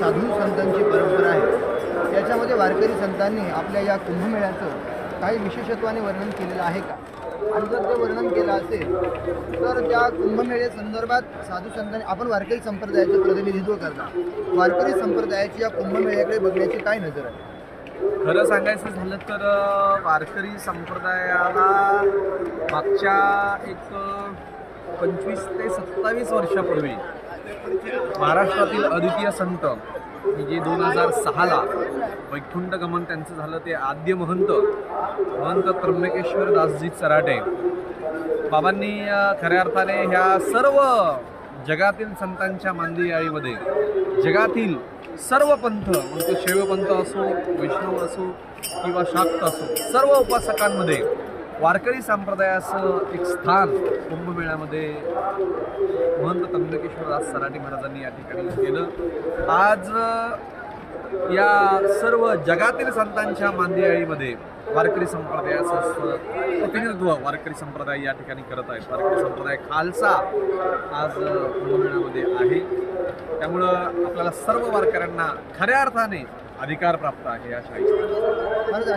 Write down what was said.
साधू संतांची परंपरा आहे. त्याच्यामध्ये वारकरी संतांनी आपल्या या कुंभमेळ्याचं काही विशेषत्वाने वर्णन केलेलं आहे का? आणि जर ते वर्णन केलं असेल तर त्या कुंभमेळे संदर्भात साधू संतांनी आपण वारकरी संप्रदायाचं प्रतिनिधित्व करता. वारकरी संप्रदायाची या कुंभमेळ्याकडे बघण्याची काय नजर आहे? खरं सांगायचं झालं तर वारकरी संप्रदायाला मागच्या एक पंचवीस ते सत्तावीस वर्षापूर्वी महाराष्ट्रातील अद्वितीय संत की जे दोन हजार सहाला वैकुंठ गमन त्यांचं झालं ते आद्य महंत महंत त्र्यंबकेश्वर दासजी चराटे बाबांनी खऱ्या अर्थाने ह्या सर्व जगातील संतांच्या मांदियाळीमध्ये जगातील सर्व पंथ म्हणजे शैवपंथ असो वैष्णव असो किंवा शाक्त असो सर्व उपासकांमध्ये वारकरी संप्रदायाचं एक स्थान कुंभमेळ्यामध्ये महंत त्र्यंबकेश्वरदास सराटी महाराजांनी या ठिकाणी केलं. आज या सर्व जगातील संतांच्या मांदियाळीमध्ये वारकरी संप्रदायाचं प्रतिनिधित्व वारकरी संप्रदाय या ठिकाणी करत आहेत. वारकरी संप्रदाय खालसा आज कुंभमेळ्यामध्ये आहे. त्यामुळं आपल्याला सर्व वारकऱ्यांना खऱ्या अर्थाने अधिकार प्राप्त आहे या शाळेचा